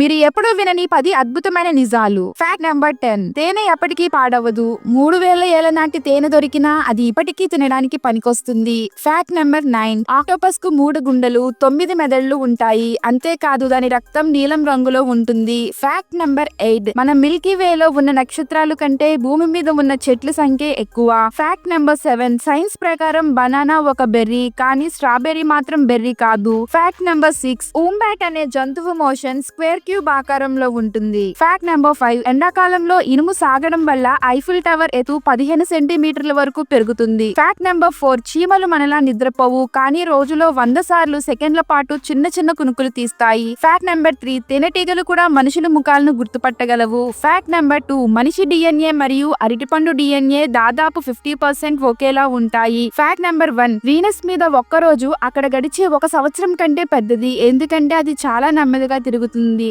మీరు ఎప్పుడూ వినని పది అద్భుతమైన నిజాలు. ఫ్యాక్ట్ నెంబర్ టెన్ తేనె ఎప్పటికీ పాడవదు. మూడు వేల ఏళ్ళ నాటి తేనె దొరికినా అది ఇప్పటికీ తినడానికి పనికొస్తుంది. ఫ్యాక్ట్ నెంబర్ నైన్ ఆక్టోపస్కు మూడు గుండెలు తొమ్మిది మెదళ్ళు ఉంటాయి. అంతేకాదు దాని రక్తం నీలం రంగులో ఉంటుంది. ఫ్యాక్ట్ నెంబర్ ఎయిట్ మన మిల్కీ వేలో ఉన్న నక్షత్రాలు కంటే భూమి మీద ఉన్న చెట్ల సంఖ్య ఎక్కువ. ఫ్యాక్ట్ నెంబర్ సెవెన్ సైన్స్ ప్రకారం బనానా ఒక బెర్రీ కానీ స్ట్రాబెర్రీ మాత్రం బెర్రీ కాదు. ఫ్యాక్ట్ నెంబర్ సిక్స్ ఊంబ్యాట్ అనే జంతువు మోషన్ స్క్వేర్ క్యూబ్ ఆకారంలో ఉంటుంది. ఫ్యాక్ట్ నెంబర్ ఫైవ్ ఎండాకాలంలో ఇనుము సాగడం వల్ల ఐఫిల్ టవర్ ఎత్తు పదిహేను సెంటీమీటర్ల వరకు పెరుగుతుంది. ఫ్యాక్ట్ నెంబర్ ఫోర్ చీమలు మనలా నిద్రపోవు. కానీ రోజులో వంద సార్లు సెకండ్ల పాటు చిన్న చిన్న కునుకులు తీస్తాయి. ఫ్యాక్ట్ నెంబర్ త్రీ తేనెటీగలు కూడా మనుషుల ముఖాలను గుర్తుపట్టగలవు. ఫ్యాక్ట్ నెంబర్ టూ మనిషి డిఎన్ఏ మరియు అరటిపండు డిఎన్ఏ దాదాపు ఫిఫ్టీ పర్సెంట్ ఒకేలా ఉంటాయి. ఫ్యాక్ట్ నెంబర్ వన్ వీనస్ మీద ఒక్కరోజు అక్కడ గడిచే ఒక సంవత్సరం కంటే పెద్దది. ఎందుకంటే అది చాలా నెమ్మదిగా తిరుగుతుంది.